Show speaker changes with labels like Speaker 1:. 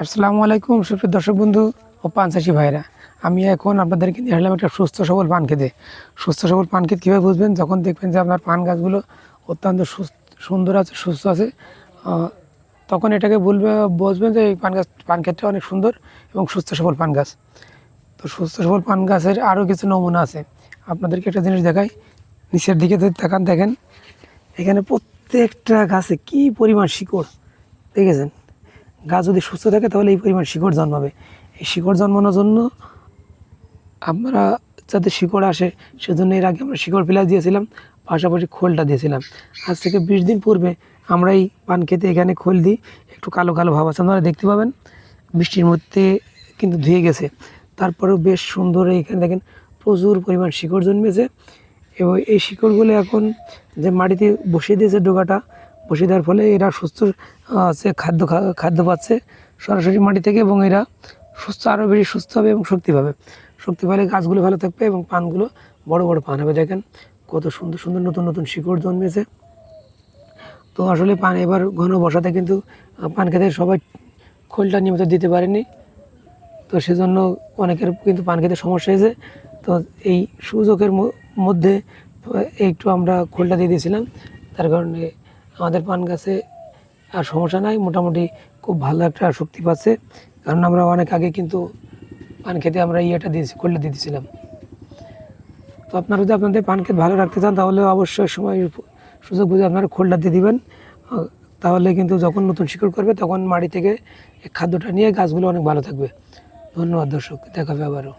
Speaker 1: আসসালামু আলাইকুম, সুপ্রিয় দর্শক বন্ধু ও পান চাষি ভাইরা। আমি এখন আপনাদেরকে নিয়ে একটা সুস্থ সবল পান খেতে। সুস্থ সবল পান খেতে কীভাবে বুঝবেন? যখন দেখবেন যে আপনার পান গাছগুলো অত্যন্ত সুস্থ, সুন্দর আছে, সুস্থ আছে তখন এটাকে বলবে বুঝবেন যে এই পান গাছ, পান ক্ষেতটা অনেক সুন্দর এবং সুস্থ সবল পান গাছ। তো সুস্থ সবল পান গাছের আরও কিছু নমুনা আছে। আপনাদেরকে একটা জিনিস দেখাই। নিচের দিকে যদি তাকান, দেখেন, এখানে প্রত্যেকটা গাছে কি পরিমাণ শিকড়, দেখেছেন? গাছ যদি সুস্থ থাকে তাহলে এই পরিমাণ শিকড় জন্মাবে। এই শিকড় জন্মানোর জন্য আমরা যাতে শিকড় আসে, সেজন্য এর আগে আমরা শিকড় ফিলাস দিয়েছিলাম, পাশাপাশি খোলটা দিয়েছিলাম। আজ থেকে বিশ দিন পূর্বে আমরা এই পান খেতে এখানে খোল দিই, একটু কালো কালো ভাব আছে, আপনারা দেখতে পাবেন। বৃষ্টির মধ্যে কিন্তু ধুয়ে গেছে। তারপরেও বেশ সুন্দর এখানে দেখেন প্রচুর পরিমাণ শিকড় জন্মেছে। এবং এই শিকড়গুলো এখন যে মাটিতে বসিয়ে দিয়েছে ডোকাটা বসিয়ে দেওয়ার ফলে এরা সুস্থ হচ্ছে খাদ্য খাদ্য পাচ্ছে সরাসরি মাটি থেকে এবং এরা সুস্থ, আরও বেশি সুস্থ হবে এবং শক্তি পাবে। শক্তি পেলে গাছগুলো ভালো থাকবে এবং পানগুলো বড় বড় পান হবে। দেখেন কত সুন্দর সুন্দর নতুন নতুন শিকড় জন্মেছে। তো আসলে পান এবার ঘন বসাতে কিন্তু পান খেতে সবাই খোলটা নিয়মিত দিতে পারেনি। তো সেজন্য অনেকের কিন্তু পান খেতে সমস্যা হয়েছে। তো এই সুযোগের মধ্যে একটু আমরা খোলটা দিয়ে দিয়েছিলাম। তার কারণে আমাদের পান গাছে আর সমস্যা নাই, মোটামুটি খুব ভালো একটা শক্তি পাচ্ছে। কারণ আমরা অনেক আগে কিন্তু পান খেতে আমরা ইয়েটা দিয়েছি দিয়ে দিয়েছিলাম তো আপনারা যদি আপনাদের পান খেতে ভালো রাখতে চান, তাহলে অবশ্যই সময় সুযোগ বুঝে আপনারা খোলটা দিয়ে দিবেন। তাহলে কিন্তু যখন নতুন শিকড় করবে, তখন মাটি থেকে খাদ্যটা নিয়ে গাছগুলো অনেক ভালো থাকবে। ধন্যবাদ দর্শক দেখাবে আবারও।